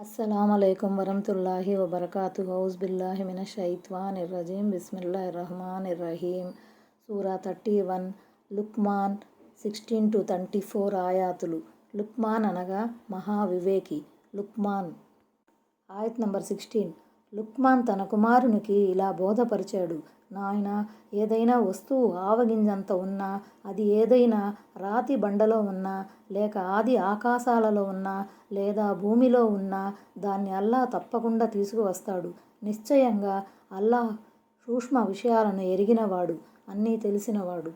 అస్సలం అయికం వరహతుల్లాహి వబర్కాతు హౌస్ బిల్లాహి మిన షైత్వాన్ ఇర్రజీం బిస్మిల్లా రహమాన్ ఇర్రహీం సూరా thirty one Luqman sixteen to thirty four ఆయాతులు. Luqman అనగా మహావివేకి. లుక్మాన్. ఆయత్ నంబర్ సిక్స్టీన్. లుక్మాన్ తన కుమారునికి ఇలా బోధపరిచాడు. నాయన ఏదైనా వస్తువు ఆవగింజంత ఉన్నా అది ఏదైనా రాతి బండలో ఉన్నా లేక ఆది ఆకాశాలలో ఉన్నా లేదా భూమిలో ఉన్నా దాన్ని అల్లా తప్పకుండా తీసుకువస్తాడు. నిశ్చయంగా అల్లా సూక్ష్మ విషయాలను ఎరిగినవాడు అన్నీ తెలిసినవాడు.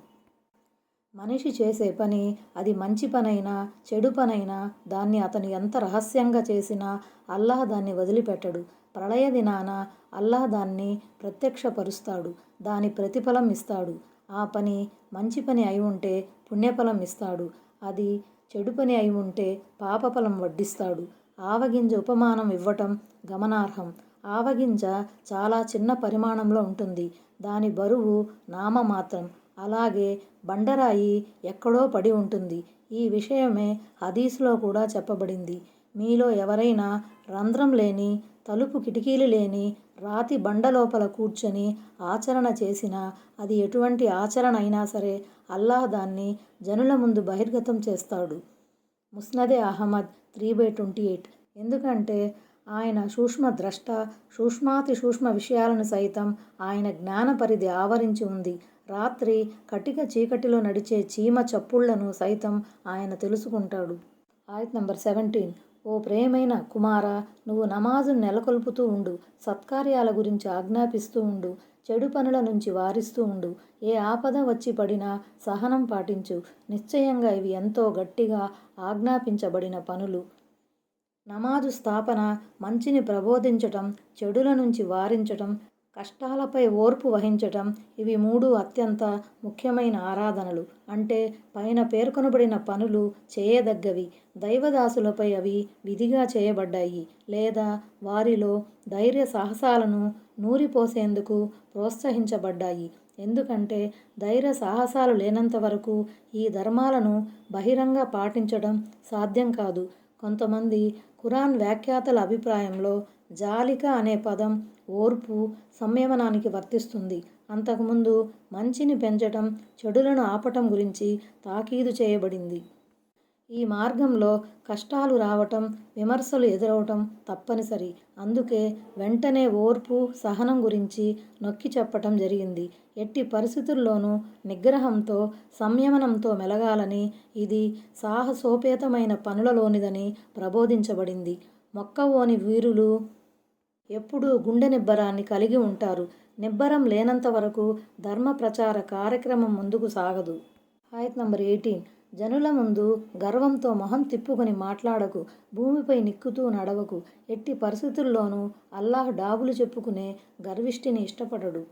మనిషి చేసే పని అది మంచి పనైనా చెడు పనైనా దాన్ని అతను ఎంత రహస్యంగా చేసినా అల్లాహ్ దాన్ని వదిలిపెట్టడు. ప్రళయ దినాన అల్లా దాన్ని ప్రత్యక్షపరుస్తాడు దాని ప్రతిఫలం ఇస్తాడు. ఆ పని మంచి పని అయి ఉంటే పుణ్యఫలం ఇస్తాడు. అది చెడు పని అయి ఉంటే పాపఫలం వడ్డిస్తాడు. ఆవగింజ ఉపమానం ఇవ్వటం గమనార్హం. ఆవగింజ చాలా చిన్న పరిమాణంలో ఉంటుంది. దాని బరువు నామమాత్రం. అలాగే బండరాయి ఎక్కడో పడి ఉంటుంది. ఈ విషయమే హదీస్లో కూడా చెప్పబడింది. మీలో ఎవరైనా రంధ్రం లేని తలుపు కిటికీలు లేని రాతి బండ లోపల కూర్చొని ఆచరణ చేసినా అది ఎటువంటి ఆచరణ అయినా సరే అల్లాహ్ దాన్ని జనుల ముందు బహిర్గతం చేస్తాడు. ముస్నదే Ahmad three by twenty eight. ఎందుకంటే ఆయన సూక్ష్మ ద్రష్ట సూక్ష్మాతి సూక్ష్మ విషయాలను సైతం ఆయన జ్ఞాన పరిధి ఆవరించి ఉంది. రాత్రి కటిక చీకటిలో నడిచే చీమ చప్పుళ్ళను సైతం ఆయన తెలుసుకుంటాడు. ఆయత్ నంబర్ సెవెంటీన్. ఓ ప్రేమైన కుమార నువ్వు నమాజును నెలకొల్పుతూ ఉండు సత్కార్యాల గురించి ఆజ్ఞాపిస్తూ ఉండు చెడు పనుల నుంచి వారిస్తూ ఉండు. ఏ ఆపద వచ్చి పడినా సహనం పాటించు. నిశ్చయంగా ఇవి ఎంతో గట్టిగా ఆజ్ఞాపించబడిన పనులు. నమాజు స్థాపన మంచిని ప్రబోధించటం చెడుల నుంచి వారించటం కష్టాలపై ఓర్పు వహించటం ఇవి మూడు అత్యంత ముఖ్యమైన ఆరాధనలు. అంటే పైన పేర్కొనబడిన పనులు చేయదగ్గవి దైవదాసులపై అవి విధిగా చేయబడ్డాయి. లేదా వారిలో ధైర్య సాహసాలను నూరిపోసేందుకు ప్రోత్సహించబడ్డాయి. ఎందుకంటే ధైర్య సాహసాలు లేనంత వరకు ఈ ధర్మాలను బహిరంగ పాటించడం సాధ్యం కాదు. కొంతమంది ఖురాన్ వ్యాఖ్యాతల అభిప్రాయంలో జాలిక అనే పదం ఓర్పు సంయమనానికి వర్తిస్తుంది. అంతకుముందు మంచిని పెంచటం చెడులను ఆపటం గురించి తాకీదు చేయబడింది. ఈ మార్గంలో కష్టాలు రావటం విమర్శలు ఎదురవటం తప్పనిసరి. అందుకే వెంటనే ఓర్పు సహనం గురించి నొక్కి చెప్పటం జరిగింది. ఎట్టి పరిస్థితుల్లోనూ నిగ్రహంతో సంయమనంతో మెలగాలని ఇది సాహసోపేతమైన పనులలోనిదని ప్రబోధించబడింది. మొక్కవోని వీరులు ఎప్పుడూ గుండె నిబ్బరాన్ని కలిగి ఉంటారు. నిబ్బరం లేనంత వరకు ధర్మ ప్రచార కార్యక్రమం ముందుకు సాగదు. ఆయత్ నంబర్ ఎయిటీన్. జనుల ముందు గర్వంతో మొహం తిప్పుకొని మాట్లాడకు. భూమిపై నిక్కుతూ నడవకు. ఎట్టి పరిస్థితుల్లోనూ అల్లాహ్ డాబులు చెప్పుకునే గర్విష్ఠిని ఇష్టపడడు.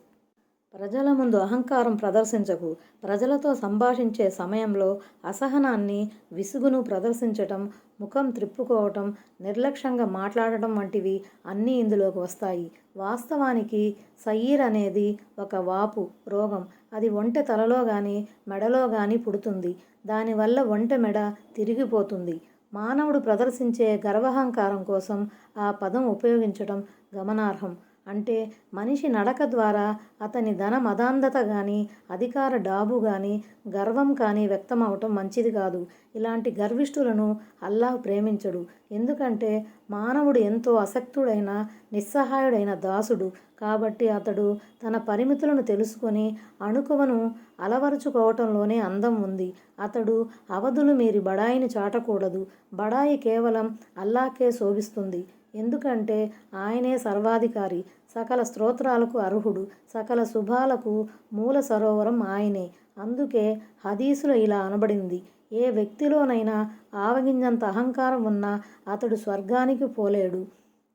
ప్రజల ముందు అహంకారం ప్రదర్శించకు ప్రజలతో సంభాషించే సమయంలో అసహనాన్ని విసుగును ప్రదర్శించటం ముఖం త్రిప్పుకోవటం నిర్లక్ష్యంగా మాట్లాడటం వంటివి అన్నీ ఇందులోకి వస్తాయి. వాస్తవానికి సయీర్ అనేది ఒక వాపు రోగం. అది ఒంటె తలలో కానీ మెడలో కానీ పుడుతుంది. దానివల్ల ఒంటె మెడ తిరిగిపోతుంది. మానవుడు ప్రదర్శించే గర్వహంకారం కోసం ఆ పదం ఉపయోగించడం గమనార్హం. అంటే మనిషి నడక ద్వారా అతని ధన మదాంధత కానీ అధికార డాబు కానీ గర్వం కానీ వ్యక్తమవటం మంచిది కాదు. ఇలాంటి గర్విష్ఠులను అల్లాహ్ ప్రేమించడు. ఎందుకంటే మానవుడు ఎంతో అసక్తుడైన నిస్సహాయుడైన దాసుడు. కాబట్టి అతడు తన పరిమితులను తెలుసుకొని అణుకువను అలవరుచుకోవటంలోనే అందం ఉంది. అతడు అవధులు మీరి బడాయిని చాటకూడదు. బడాయి కేవలం అల్లాకే శోభిస్తుంది. ఎందుకంటే ఆయనే సర్వాధికారి. సకల స్తోత్రాలకు అర్హుడు. సకల శుభాలకు మూల సరోవరం ఆయనే. అందుకే హదీసులో ఇలా అనబడింది. ఏ వ్యక్తిలోనైనా ఆవగింజంత అహంకారం ఉన్నా అతడు స్వర్గానికి పోలేడు.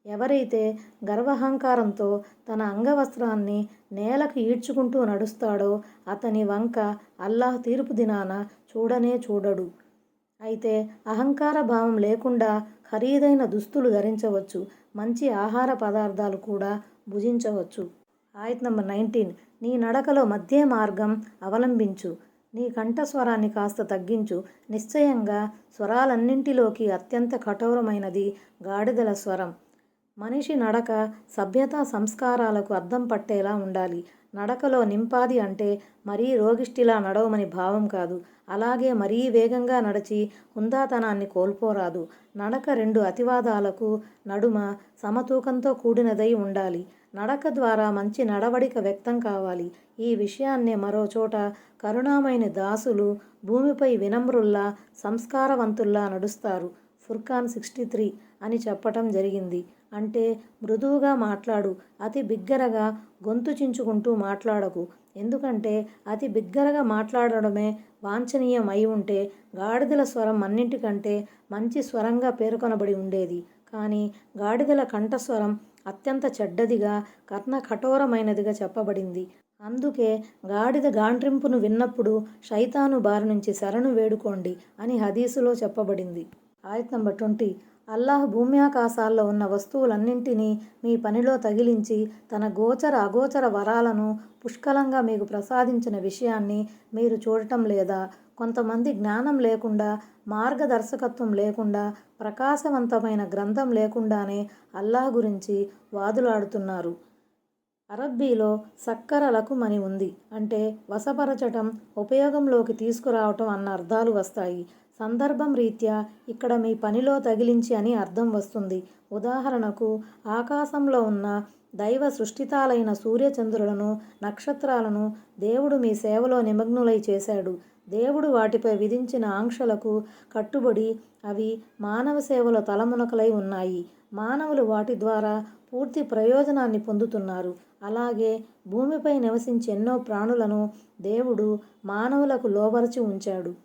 ఎవరైతే గర్వహంకారంతో తన అంగవస్త్రాన్ని నేలకు ఈడ్చుకుంటూ నడుస్తాడో అతని వంక అల్లాహ్ తీర్పు దినాన చూడనే చూడడు. అయితే అహంకార భావం లేకుండా ఖరీదైన దుస్తులు ధరించవచ్చు మంచి ఆహార పదార్థాలు కూడా భుజించవచ్చు. ఆయత్ నంబర్ నైన్టీన్ నీ నడకలో మధ్య మార్గం అవలంబించు నీ కంఠస్వరాన్ని కాస్త తగ్గించు. నిశ్చయంగా స్వరాలన్నింటిలోకి అత్యంత కఠోరమైనది గాడిదల స్వరం. మనిషి నడక సభ్యతా సంస్కారాలకు అద్దం పట్టేలా ఉండాలి. నడకలో నింపాది అంటే మరీ రోగిష్టిలా నడవమని భావం కాదు. అలాగే మరీ వేగంగా నడిచి హుందాతనాన్ని కోల్పోరాదు. నడక రెండు అతివాదాలకు నడుమ సమతూకంతో కూడినదై ఉండాలి. నడక ద్వారా మంచి నడవడిక వ్యక్తం కావాలి. ఈ విషయాన్నే మరో చోట కరుణామైన దాసులు భూమిపై వినమ్రుల్లా సంస్కారవంతుల్లా నడుస్తారు. ఫుర్ఖాన్ సిక్స్టీ త్రీ అని చెప్పటం జరిగింది. అంటే మృదువుగా మాట్లాడు అతి బిగ్గరగా గొంతు చించుకుంటూ మాట్లాడకు. ఎందుకంటే అతి బిగ్గరగా మాట్లాడడమే వాంఛనీయం అయి ఉంటే గాడిదల స్వరం అన్నింటికంటే మంచి స్వరంగా పేర్కొనబడి ఉండేది. కానీ గాడిదల కంఠస్వరం అత్యంత చెడ్డదిగా కర్ణ కఠోరమైనదిగా చెప్పబడింది. అందుకే గాడిద గాండ్రింపును విన్నప్పుడు శైతాను బారి నుంచి శరణు వేడుకోండి అని హదీసులో చెప్పబడింది. ఆయత్ నంబర్ ట్వంటీ అల్లాహ్ భూమ్యాకాశాల్లో ఉన్న వస్తువులన్నింటినీ మీ పనిలో తగిలించి తన గోచర అగోచర వరాలను పుష్కలంగా మీకు ప్రసాదించిన విషయాన్ని మీరు చూడటం లేదా కొంతమంది జ్ఞానం లేకుండా మార్గదర్శకత్వం లేకుండా ప్రకాశవంతమైన గ్రంథం లేకుండానే అల్లాహ్ గురించి వాదులాడుతున్నారు. అరబ్బీలో సక్కరలకు మని ఉంది అంటే వశపరచటం ఉపయోగంలోకి తీసుకురావటం అన్న అర్థాలు వస్తాయి. సందర్భం రీత్యా ఇక్కడ మీ పనిలో తగిలించి అని అర్థం వస్తుంది. ఉదాహరణకు ఆకాశంలో ఉన్న దైవ సృష్టితాలైన సూర్యచంద్రులను నక్షత్రాలను దేవుడు మీ సేవలో నిమగ్నులై చేశాడు. దేవుడు వాటిపై విధించిన ఆంక్షలకు కట్టుబడి అవి మానవ సేవలో తలమునకలై ఉన్నాయి. మానవులు వాటి ద్వారా పూర్తి ప్రయోజనాన్ని పొందుతున్నారు. అలాగే భూమిపై నివసించే ఎన్నో ప్రాణులను దేవుడు మానవులకు లోబరచి ఉంచాడు.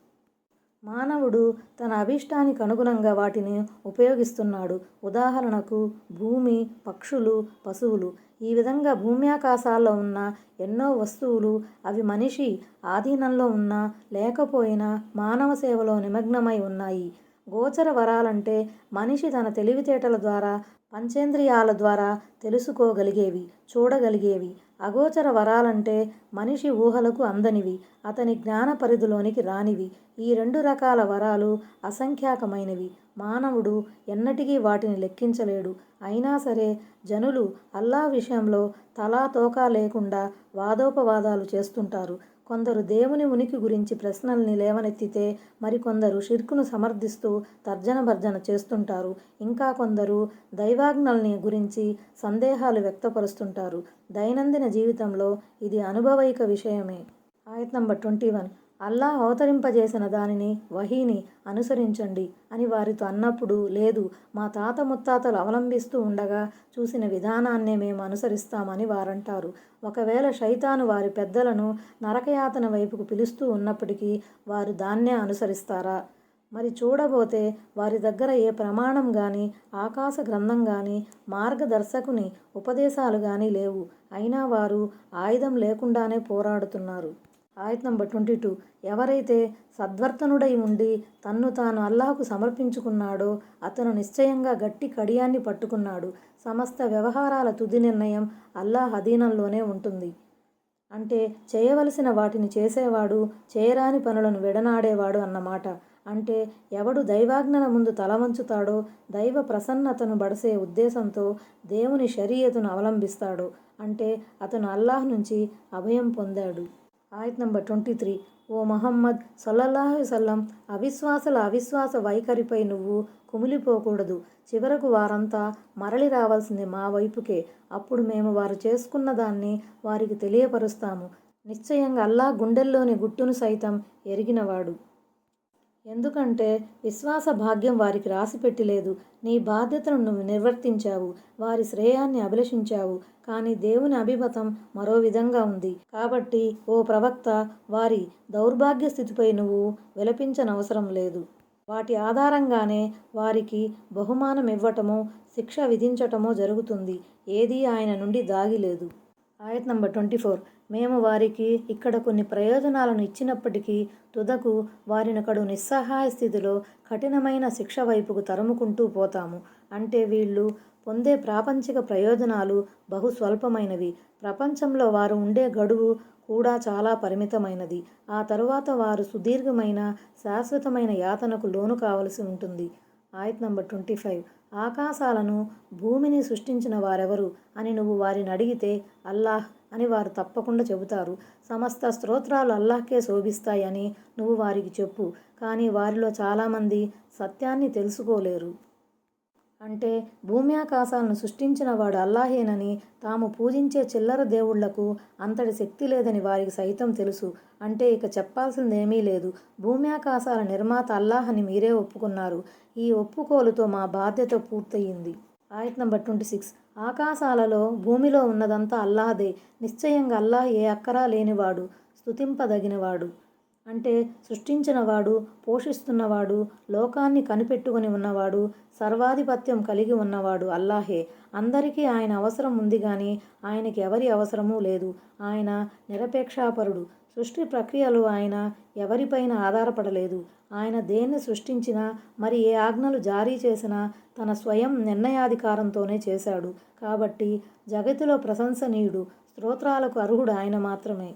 మానవుడు తన అభీష్టానికి అనుగుణంగా వాటిని ఉపయోగిస్తున్నాడు. ఉదాహరణకు భూమి పక్షులు పశువులు. ఈ విధంగా భూమ్యాకాశాల్లో ఉన్న ఎన్నో వస్తువులు అవి మనిషి ఆధీనంలో ఉన్నా లేకపోయినా మానవ సేవలో నిమగ్నమై ఉన్నాయి. గోచర వరాలంటే మనిషి తన తెలివితేటల ద్వారా పంచేంద్రియాల ద్వారా తెలుసుకోగలిగేవి చూడగలిగేవి. అగోచర వరాలంటే మనిషి ఊహలకు అందనివి అతని జ్ఞాన పరిధిలోనికి రానివి. ఈ రెండు రకాల వరాలు అసంఖ్యాకమైనవి. మానవుడు ఎన్నటికీ వాటిని లెక్కించలేడు. అయినా సరే జనులు అల్లా విషయంలో తలా తోకా లేకుండా వాదోపవాదాలు చేస్తుంటారు. కొందరు దేవుని ఉనికి గురించి ప్రశ్నల్ని లేవనెత్తితే మరికొందరు షిర్కును సమర్థిస్తూ తర్జన భర్జన చేస్తుంటారు. ఇంకా కొందరు దైవాజ్ఞల్ని గురించి సందేహాలు వ్యక్తపరుస్తుంటారు. దైనందిన జీవితంలో ఇది అనుభవైక విషయమే. ఆయత్ నంబర్ ట్వంటీ వన్. అల్లా అవతరింపజేసిన దానిని వహీని అనుసరించండి అని వారితో అన్నప్పుడు లేదు మా తాత ముత్తాతలు అవలంబిస్తూ ఉండగా చూసిన విధానాన్నే మేము అనుసరిస్తామని వారంటారు. ఒకవేళ శైతాను వారి పెద్దలను నరకయాతన వైపుకు పిలుస్తూ ఉన్నప్పటికీ వారు దాన్నే అనుసరిస్తారా? మరి చూడబోతే వారి దగ్గర ఏ ప్రమాణం కానీ ఆకాశ గ్రంథం కానీ మార్గదర్శకుని ఉపదేశాలు కానీ లేవు. అయినా వారు ఆయుధం లేకుండానే పోరాడుతున్నారు. ఆయత్ నంబర్ ట్వంటీ టూ ఎవరైతే సద్వర్తనుడై ఉండి తన్ను తాను అల్లాహకు సమర్పించుకున్నాడో అతను నిశ్చయంగా గట్టి కడియాన్ని పట్టుకున్నాడు. సమస్త వ్యవహారాల తుది నిర్ణయం అల్లాహ్ అధీనంలోనే ఉంటుంది. అంటే చేయవలసిన వాటిని చేసేవాడు చేయరాని పనులను విడనాడేవాడు అన్నమాట. అంటే ఎవడు దైవాజ్ఞల ముందు తల వంచుతాడో దైవ ప్రసన్నతను బడసే ఉద్దేశంతో దేవుని శరీయతను అవలంబిస్తాడో. అంటే అతను అల్లాహ్ నుంచి అభయం పొందాడు. ఆయత్ నంబర్ ట్వంటీ త్రీ. ఓ మహమ్మద్ సల్లల్లాహు సల్లం అవిశ్వాసుల అవిశ్వాస వైఖరిపై నువ్వు కుమిలిపోకూడదు. చివరకు వారంతా మరలి రావాల్సింది మా వైపుకే. అప్పుడు మేము వారు చేసుకున్న దాన్ని వారికి తెలియపరుస్తాము. నిశ్చయంగా అల్లా గుండెల్లోని గుట్టును సైతం ఎరిగినవాడు. ఎందుకంటే విశ్వాస భాగ్యం వారికి రాసిపెట్టిలేదు నీ బాధ్యతను నువ్వు నిర్వర్తించావు. వారి శ్రేయాన్ని అభిలషించావు. కానీ దేవుని అభిమతం మరో విధంగా ఉంది. కాబట్టి ఓ ప్రవక్త వారి దౌర్భాగ్య స్థితిపై నువ్వు విలపించనవసరం లేదు. వాటి ఆధారంగానే వారికి బహుమానం ఇవ్వటమో శిక్ష విధించటమో జరుగుతుంది. ఏదీ ఆయన నుండి దాగిలేదు ఆయత్ నంబర్ ట్వంటీ ఫోర్. మేము వారికి ఇక్కడ కొన్ని ప్రయోజనాలను ఇచ్చినప్పటికీ తుదకు వారినకడు నిస్సహాయ స్థితిలో కఠినమైన శిక్ష వైపుకు తరుముకుంటూ పోతాము. అంటే వీళ్ళు పొందే ప్రాపంచిక ప్రయోజనాలు బహు స్వల్పమైనవి. ప్రపంచంలో వారు ఉండే గడువు కూడా చాలా పరిమితమైనది. ఆ తరువాత వారు సుదీర్ఘమైన శాశ్వతమైన యాతనకు లోను కావలసి ఉంటుంది. ఆయత్ నంబర్ ట్వంటీ ఫైవ్. ఆకాశాలను భూమిని సృష్టించిన వారెవరు అని నువ్వు వారిని అడిగితే అల్లాహ్ అని వారు తప్పకుండా చెబుతారు. సమస్త స్తోత్రాలు అల్లాహ్కే శోభిస్తాయని నువ్వు వారికి చెప్పు. కానీ వారిలో చాలామంది సత్యాన్ని తెలుసుకోలేరు. అంటే భూమి ఆకాశాలను సృష్టించిన వాడు అల్లాహేనని తాము పూజించే చిల్లర దేవుళ్ళకు అంతటి శక్తి లేదని వారికి సైతం తెలుసు. అంటే ఇక చెప్పాల్సిందేమీ లేదు. భూమి ఆకాశాల నిర్మాత అల్లాహ్ అని మీరే ఒప్పుకున్నారు. ఈ ఒప్పుకోలుతో మా బాధ్యత పూర్తయింది. ఆయత్ నంబర్ ట్వంటీ సిక్స్. ఆకాశాలలో భూమిలో ఉన్నదంతా అల్లాహదే. నిశ్చయంగా అల్లాహ్ ఏ అక్కరా లేనివాడు స్తుతింపదగినవాడు. అంటే సృష్టించినవాడు పోషిస్తున్నవాడు లోకాన్ని కనిపెట్టుకుని ఉన్నవాడు సర్వాధిపత్యం కలిగి ఉన్నవాడు అల్లాహే. అందరికీ ఆయన అవసరం ఉంది కానీ ఆయనకి ఎవరి అవసరమూ లేదు. ఆయన నిరపేక్షాపరుడు. సృష్టి ప్రక్రియలు ఆయన ఎవరిపైన ఆధారపడలేదు. ఆయన దేన్ని సృష్టించినా మరి ఏ ఆజ్ఞలు జారీ చేసినా తన స్వయం నిర్ణయాధికారంతోనే చేశాడు. కాబట్టి జగతిలో ప్రశంసనీయుడు స్తోత్రాలకు అర్హుడు ఆయన మాత్రమే.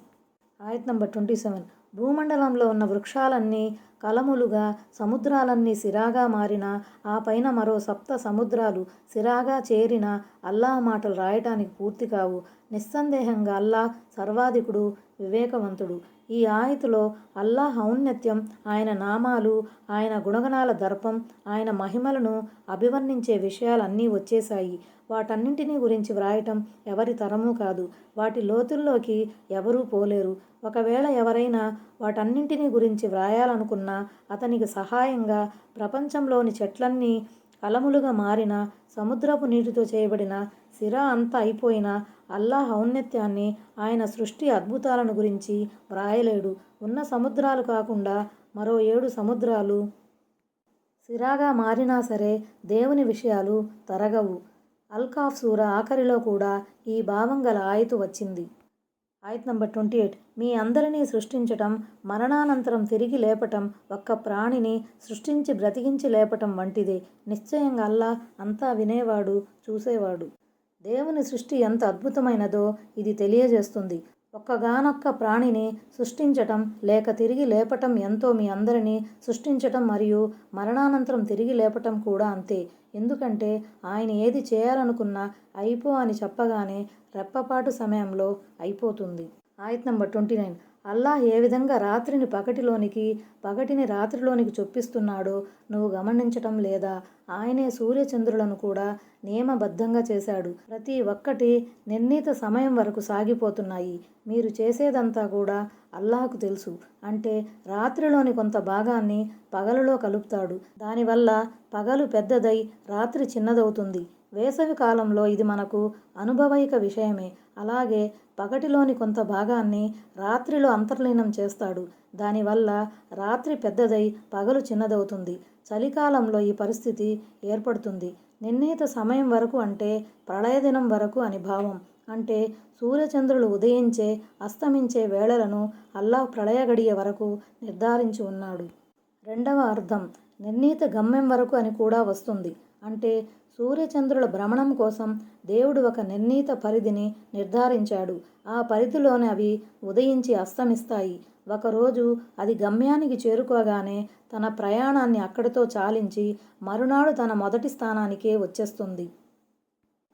ఆయత్ నంబర్ ట్వంటీ సెవెన్. భూమండలంలో ఉన్న వృక్షాలన్నీ కలములుగా సముద్రాలన్నీ సిరాగా మారినా ఆ పైన మరో సప్త సముద్రాలు సిరాగా చేరిన అల్లాహ్ మాటలు రాయటానికి పూర్తి కావు. నిస్సందేహంగా అల్లాహ్ సర్వాధికుడు వివేకవంతుడు. ఈ ఆయతిలో అల్లాహ్ ఔన్నత్యం ఆయన నామాలు ఆయన గుణగణాల దర్పం ఆయన మహిమలను అభివర్ణించే విషయాలన్నీ వచ్చేశాయి. వాటన్నింటినీ గురించి వ్రాయటం ఎవరి తరమూ కాదు. వాటి లోతుల్లోకి ఎవరూ పోలేరు. ఒకవేళ ఎవరైనా వాటన్నింటినీ గురించి వ్రాయాలనుకున్నా అతనికి సహాయంగా ప్రపంచంలోని చెట్లన్నీ కలములుగా మారిన సముద్రపు నీటితో చేయబడిన సిరా అంతా అయిపోయిన అల్లాహ్ ఔన్నత్యాన్ని ఆయన సృష్టి అద్భుతాలను గురించి వ్రాయలేడు. ఉన్న సముద్రాలు కాకుండా మరో ఏడు సముద్రాలు సిరాగా మారినా సరే దేవుని విషయాలు తరగవు. అల్కాఫ్ సూర ఆఖరిలో కూడా ఈ భావం గల ఆయతు వచ్చింది. ఆయత్ నంబర్ ట్వంటీ ఎయిట్. మీ అందరినీ సృష్టించటం మరణానంతరం తిరిగి లేపటం ఒక్క ప్రాణిని సృష్టించి బ్రతికించి లేపటం వంటిదే. నిశ్చయంగా అల్లా అంతా వినేవాడు చూసేవాడు. దేవుని సృష్టి ఎంత అద్భుతమైనదో ఇది తెలియజేస్తుంది. ఒక్కగానొక్క ప్రాణిని సృష్టించటం లేక తిరిగి లేపటం ఎంతో మీ అందరినీ సృష్టించటం మరియు మరణానంతరం తిరిగి లేపటం కూడా అంతే. ఎందుకంటే ఆయన ఏది చేయాలనుకున్నా అయిపో అని చెప్పగానే రెప్పపాటు సమయంలో అయిపోతుంది. ఆయత్ నంబర్ ట్వంటీ నైన్. అల్లాహ్ ఏ విధంగా రాత్రిని పగటిలోనికి పగటిని రాత్రిలోనికి చొప్పిస్తున్నాడో నువ్వు గమనించటం లేదా? ఆయనే సూర్యచంద్రులను కూడా నియమబద్ధంగా చేశాడు. ప్రతి ఒక్కటి నిర్ణీత సమయం వరకు సాగిపోతున్నాయి. మీరు చేసేదంతా కూడా అల్లాహకు తెలుసు. అంటే రాత్రిలోని కొంత భాగాన్ని పగలులో కలుపుతాడు. దానివల్ల పగలు పెద్దదై రాత్రి చిన్నదవుతుంది. వేసవి కాలంలో ఇది మనకు అనుభవైక విషయమే. అలాగే పగటిలోని కొంత భాగాన్ని రాత్రిలో అంతర్లీనం చేస్తాడు. దానివల్ల రాత్రి పెద్దదై పగలు చిన్నదవుతుంది. చలికాలంలో ఈ పరిస్థితి ఏర్పడుతుంది. నిర్ణీత సమయం వరకు అంటే ప్రళయదినం వరకు అని భావం. అంటే సూర్యచంద్రులు ఉదయించే అస్తమించే వేళలను అల్లాహ్ ప్రళయ గడియ వరకు నిర్ధారించి ఉన్నాడు. రెండవ అర్థం నిర్ణీత గమ్యం వరకు అని కూడా వస్తుంది. అంటే సూర్యచంద్రుల భ్రమణం కోసం దేవుడు ఒక నిర్ణీత పరిధిని నిర్ధారించాడు. ఆ పరిధిలోనే అవి ఉదయించి అస్తమిస్తాయి. ఒకరోజు అది గమ్యానికి చేరుకోగానే తన ప్రయాణాన్ని అక్కడితో చాలించి మరునాడు తన మొదటి స్థానానికే వచ్చేస్తుంది.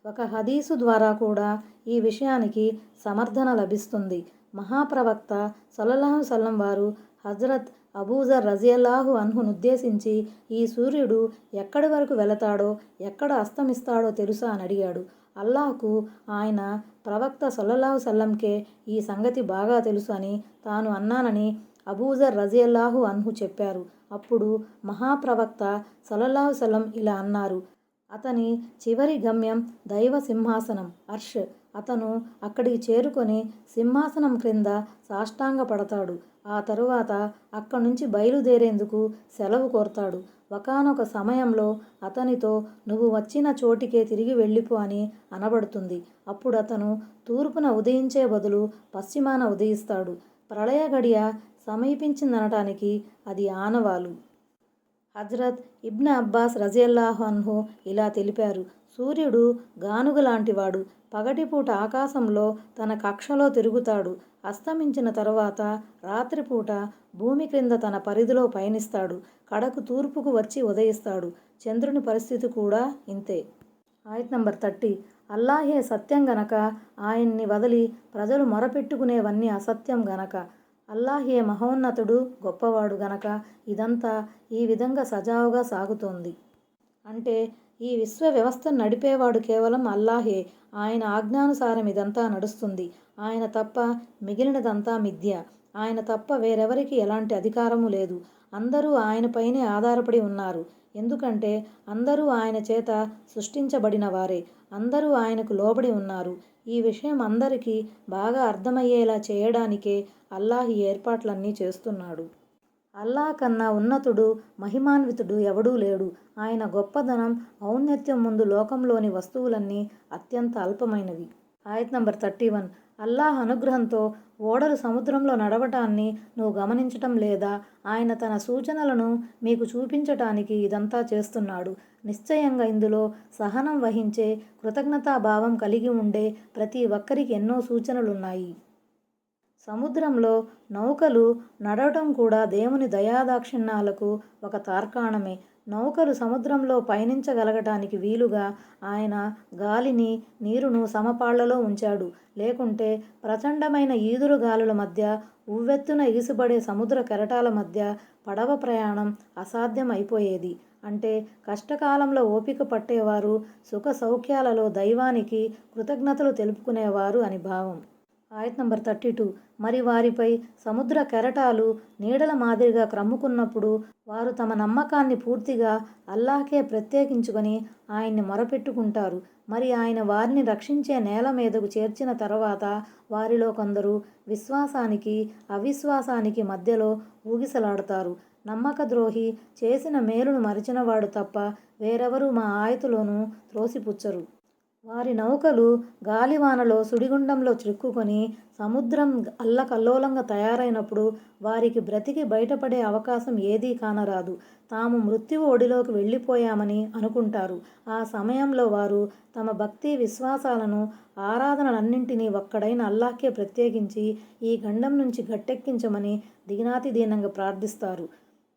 ఒక హదీసు ద్వారా కూడా ఈ విషయానికి సమర్థన లభిస్తుంది. మహాప్రవక్త సల్లల్లాహు సల్లం వారు హజరత్ అబూజర్ రజియల్లాహు అన్హును ఉద్దేశించి ఈ సూర్యుడు ఎక్కడి వరకు వెళతాడో ఎక్కడ అస్తమిస్తాడో తెలుసా అని అడిగాడు. అల్లాహకు ఆయన ప్రవక్త సల్లల్లాహు సల్లంకే ఈ సంగతి బాగా తెలుసు అని తాను అన్నానని అబూజర్ రజియల్లాహు అన్హు చెప్పారు. అప్పుడు మహాప్రవక్త సలల్లాహు సలం ఇలా అన్నారు. అతని చివరి గమ్యం దైవ సింహాసనం అర్ష్. అతను అక్కడికి చేరుకొని సింహాసనం క్రింద సాష్టాంగ పడతాడు ఆ తరువాత అక్కడి నుంచి బయలుదేరేందుకు సెలవు కోరతాడు. ఒకానొక సమయంలో అతనితో నువ్వు వచ్చిన చోటికే తిరిగి వెళ్ళిపో అని అనబడుతుంది. అప్పుడు అతను తూర్పున ఉదయించే బదులు పశ్చిమాన ఉదయిస్తాడు. ప్రళయ గడియ సమీపించిందనటానికి అది ఆనవాలు. హజ్రత్ ఇబ్న అబ్బాస్ రజియల్లాహన్హు ఇలా తెలిపారు. సూర్యుడు గానుగ లాంటివాడు. పగటిపూట ఆకాశంలో తన కక్షలో తిరుగుతాడు. అస్తమించిన తరువాత రాత్రిపూట భూమి క్రింద తన పరిధిలో పయనిస్తాడు. కడకు తూర్పుకు వచ్చి ఉదయిస్తాడు. చంద్రుని పరిస్థితి కూడా ఇంతే. ఆయత్ నంబర్ థర్టీ. అల్లాహే సత్యం గనక ఆయన్ని వదిలి ప్రజలు మొరపెట్టుకునేవన్నీ అసత్యం గనక. అల్లాహే మహోన్నతుడు గొప్పవాడు గనక ఇదంతా ఈ విధంగా సజావుగా సాగుతోంది. అంటే ఈ విశ్వ వ్యవస్థను నడిపేవాడు కేవలం అల్లాహే. ఆయన ఆజ్ఞానుసారం ఇదంతా నడుస్తుంది. ఆయన తప్ప మిగిలినదంతా మిథ్య. ఆయన తప్ప వేరెవరికి ఎలాంటి అధికారము లేదు. అందరూ ఆయనపైనే ఆధారపడి ఉన్నారు. ఎందుకంటే అందరూ ఆయన చేత సృష్టించబడిన వారే. అందరూ ఆయనకు లోబడి ఉన్నారు. ఈ విషయం అందరికీ బాగా అర్థమయ్యేలా చేయడానికే అల్లాహ్ ఏర్పాట్లన్నీ చేస్తున్నాడు. అల్లా కన్నా ఉన్నతుడు మహిమాన్వితుడు ఎవడూ లేడు. ఆయన గొప్పదనం ఔన్నత్యం ముందు లోకంలోని వస్తువులన్నీ అత్యంత అల్పమైనవి. ఆయత్ నంబర్ థర్టీ వన్. అల్లాహ్ అనుగ్రహంతో ఓడలు సముద్రంలో నడవటాన్ని నువ్వు గమనించటం లేదా ఆయన తన సూచనలను మీకు చూపించటానికి ఇదంతా చేస్తున్నాడు. నిశ్చయంగా ఇందులో సహనం వహించే కృతజ్ఞతాభావం కలిగి ఉండే ప్రతి ఒక్కరికి ఎన్నో సూచనలున్నాయి. సముద్రంలో నౌకలు నడవటం కూడా దేవుని దయాదాక్షిణ్యాలకు ఒక తార్కాణమే. నౌకలు సముద్రంలో పయనించగలగటానికి వీలుగా ఆయన గాలిని నీరును సమపాళ్ళలో ఉంచాడు. లేకుంటే ప్రచండమైన ఈదురు గాలుల మధ్య ఉవ్వెత్తున ఎగిసిపడే సముద్ర కెరటాల మధ్య పడవ ప్రయాణం అసాధ్యం అయిపోయేది అంటే కష్టకాలంలో ఓపిక పట్టేవారు సుఖ సౌఖ్యాలలో దైవానికి కృతజ్ఞతలు తెలుపుకునేవారు అని భావం. ఆయత్ నంబర్ థర్టీ టూ. మరి వారిపై సముద్ర కెరటాలు నీడల మాదిరిగా క్రమ్ముకున్నప్పుడు వారు తమ నమ్మకాన్ని పూర్తిగా అల్లాహకే ప్రత్యేకించుకొని ఆయన్ని మొరపెట్టుకుంటారు. మరి ఆయన వారిని రక్షించే నేల మీదకు చేర్చిన తర్వాత వారిలో కొందరు విశ్వాసానికి అవిశ్వాసానికి మధ్యలో ఊగిసలాడతారు. నమ్మక ద్రోహి చేసిన మేలును మరిచినవాడు తప్ప వేరెవరూ మా ఆయతులోనూ త్రోసిపుచ్చరు. వారి నౌకలు గాలివానలో సుడిగుండంలో చిక్కుకొని సముద్రం అల్లకల్లోలంగా తయారైనప్పుడు వారికి బ్రతికి బయటపడే అవకాశం ఏదీ కానరాదు. తాము మృత్యువు ఒడిలోకి వెళ్ళిపోయామని అనుకుంటారు. ఆ సమయంలో వారు తమ భక్తి విశ్వాసాలను ఆరాధనలన్నింటినీ ఒక్కడైన అల్లాహ్కే ప్రత్యేకించి ఈ గండం నుంచి గట్టెక్కించమని దిగినాతిదీనంగా ప్రార్థిస్తారు.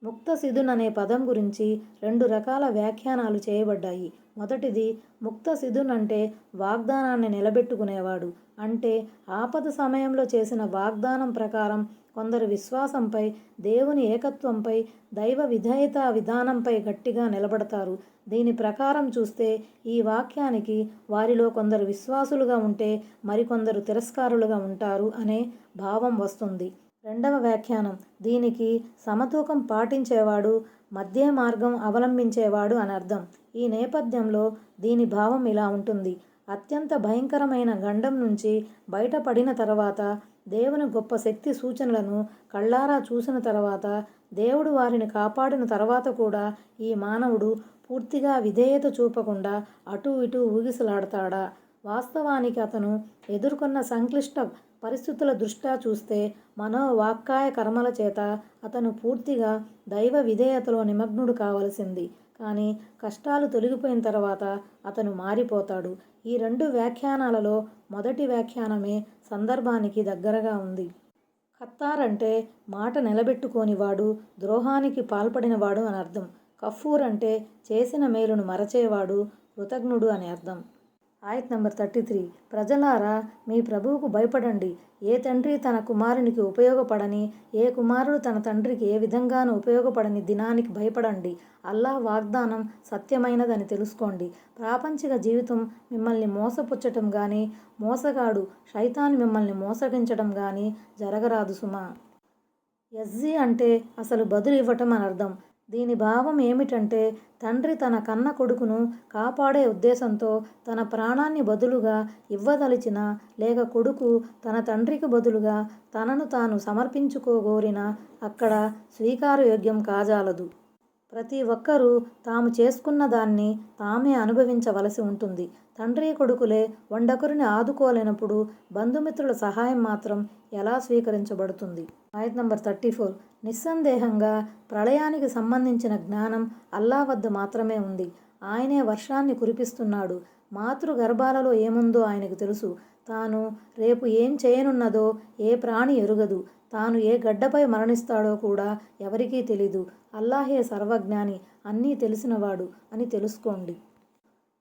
ముక్తసిధున్ అనే పదం గురించి రెండు రకాల వ్యాఖ్యానాలు చేయబడ్డాయి. మొదటిది ముక్త సిధున్ అంటే వాగ్దానాన్ని నిలబెట్టుకునేవాడు. అంటే ఆపద సమయంలో చేసిన వాగ్దానం ప్రకారం కొందరు విశ్వాసంపై దేవుని ఏకత్వంపై దైవ విధేయత విధానంపై గట్టిగా నిలబడతారు. దీని ప్రకారం చూస్తే ఈ వాక్యానికి వారిలో కొందరు విశ్వాసులుగా ఉంటే మరికొందరు తిరస్కారులుగా ఉంటారు అనే భావం వస్తుంది. రెండవ వ్యాఖ్యానం. దీనికి సమతూకం పాటించేవాడు మధ్య మార్గం అవలంబించేవాడు అని అర్థం. ఈ నేపథ్యంలో దీని భావం ఇలా ఉంటుంది. అత్యంత భయంకరమైన గండం నుంచి బయటపడిన తర్వాత దేవుని గొప్ప శక్తి సూచనలను కళ్ళారా చూసిన తర్వాత దేవుడు వారిని కాపాడిన తర్వాత కూడా ఈ మానవుడు పూర్తిగా విధేయత చూపకుండా అటూ ఇటూ ఊగిసలాడతాడా? వాస్తవానికి అతను ఎదుర్కొన్న సంక్లిష్ట పరిస్థితుల దృష్ట్యా చూస్తే మనోవాక్కాయ కర్మల చేత అతను పూర్తిగా దైవ విధేయతలో నిమగ్నుడు కావలసింది. కానీ కష్టాలు తొలగిపోయిన తర్వాత అతను మారిపోతాడు. ఈ రెండు వ్యాఖ్యానాలలో మొదటి వ్యాఖ్యానమే సందర్భానికి దగ్గరగా ఉంది. ఖత్తార్ అంటే మాట నిలబెట్టుకోనివాడు ద్రోహానికి పాల్పడినవాడు అని అర్థం. కఫూర్ అంటే చేసిన మేలును మరచేవాడు కృతజ్ఞుడు అని అర్థం. ఆయత్ నెంబర్ థర్టీ త్రీ. ప్రజలారా మీ ప్రభువుకు భయపడండి. ఏ తండ్రి తన కుమారునికి ఉపయోగపడని ఏ కుమారుడు తన తండ్రికి ఏ విధంగానూ ఉపయోగపడని దినానికి భయపడండి. అల్లాహ్ వాగ్దానం సత్యమైనదని తెలుసుకోండి. ప్రాపంచిక జీవితం మిమ్మల్ని మోసపుచ్చటం కానీ మోసగాడు శైతాన్ మిమ్మల్ని మోసగించడం కానీ జరగరాదు సుమా. ఎస్జీ అంటే అసలు బదులు ఇవ్వటం అని అర్థం దీని భావం ఏమిటంటే తండ్రి తన కన్న కొడుకును కాపాడే ఉద్దేశంతో తన ప్రాణాన్ని బదులుగా ఇవ్వదలిచిన లేక కొడుకు తన తండ్రికి బదులుగా తనను తాను సమర్పించుకోగోరిన అక్కడ స్వీకారయోగ్యం కాజాలదు. ప్రతి ఒక్కరూ తాము చేసుకున్న దాన్ని తామే అనుభవించవలసి ఉంటుంది. తండ్రి కొడుకులే వండొకరిని ఆదుకోలేనప్పుడు బంధుమిత్రుల సహాయం మాత్రం ఎలా స్వీకరించబడుతుంది? ఆయత్ నంబర్ థర్టీ ఫోర్. నిస్సందేహంగా ప్రళయానికి సంబంధించిన జ్ఞానం అల్లా వద్ద మాత్రమే ఉంది. ఆయనే వర్షాన్ని కురిపిస్తున్నాడు. మాతృ గర్భాలలో ఏముందో ఆయనకు తెలుసు. తాను రేపు ఏం చేయనున్నదో ఏ ప్రాణి ఎరుగదు. తాను ఏ గడ్డపై మరణిస్తాడో కూడా ఎవరికీ తెలీదు. అల్లాహే సర్వజ్ఞాని అన్నీ తెలిసినవాడు అని తెలుసుకోండి.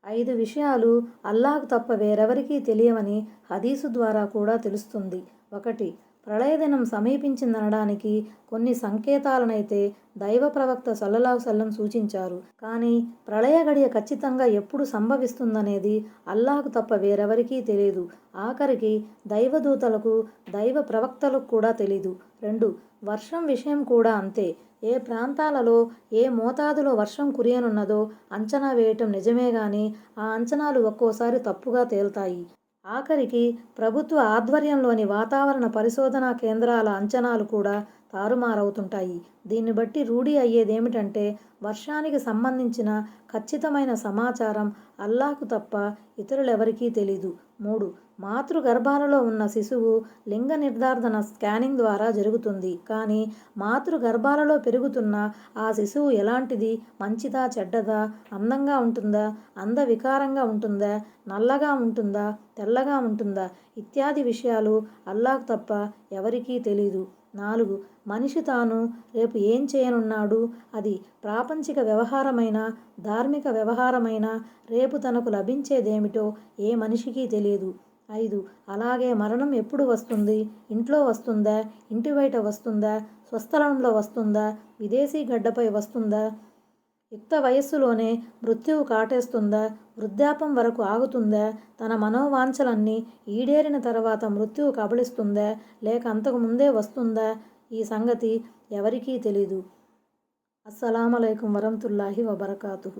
ఐదు విషయాలు అల్లాహ్ తప్ప వేరెవరికీ తెలియవని హదీసు ద్వారా కూడా తెలుస్తుంది. ఒకటి ప్రళయదినం సమీపించిందనడానికి కొన్ని సంకేతాలనైతే దైవ ప్రవక్త సల్లల్లాహు సల్లం సూచించారు. కానీ ప్రళయ గడియ ఖచ్చితంగా ఎప్పుడు సంభవిస్తుందనేది అల్లాహకు తప్ప వేరెవరికీ తెలియదు. ఆఖరికి దైవదూతలకు దైవ ప్రవక్తలకు కూడా తెలీదు. రెండు వర్షం విషయం కూడా అంతే. ఏ ప్రాంతాలలో ఏ మోతాదులో వర్షం కురియనున్నదో అంచనా వేయటం నిజమే గాని ఆ అంచనాలు ఒక్కోసారి తప్పుగా తేల్తాయి. ఆఖరికి ప్రభుత్వ ఆధ్వర్యంలోని వాతావరణ పరిశోధనా కేంద్రాల అంచనాలు కూడా తారుమారవుతుంటాయి. దీన్ని బట్టి రూఢి అయ్యేదేమిటంటే వర్షానికి సంబంధించిన ఖచ్చితమైన సమాచారం అల్లాకు తప్ప ఇతరులెవరికీ తెలీదు. మూడు. మాతృ గర్భాలలో ఉన్న శిశువు లింగ నిర్ధారణ స్కానింగ్ ద్వారా జరుగుతుంది. కానీ మాతృ గర్భాలలో పెరుగుతున్న ఆ శిశువు ఎలాంటిది? మంచిదా చెడ్డదా? అందంగా ఉంటుందా? అందవికారంగా ఉంటుందా? నల్లగా ఉంటుందా? తెల్లగా ఉంటుందా? ఇత్యాది విషయాలు అల్లాహ్ తప్ప ఎవరికీ తెలీదు. నాలుగు. మనిషి తాను రేపు ఏం చేయనున్నాడు? అది ప్రాపంచిక వ్యవహారమైన ధార్మిక వ్యవహారమైన రేపు తనకు లభించేదేమిటో ఏ మనిషికి తెలియదు. ఐదు. అలాగే మరణం ఎప్పుడు వస్తుంది? ఇంట్లో వస్తుందా? ఇంటి బయట వస్తుందా? స్వస్థలంలో వస్తుందా? విదేశీ గడ్డపై వస్తుందా? యుక్త వయస్సులోనే మృత్యువు కాటేస్తుందా? వృద్ధాపం వరకు ఆగుతుందా? తన మనోవాంఛలన్నీ ఈడేరిన తర్వాత మృత్యువు కబళిస్తుందా? లేక అంతకు ముందే వస్తుందా? ఈ సంగతి ఎవరికీ తెలీదు. అస్సలామలైకుం వరహతుల్లాహి వబర్కాతు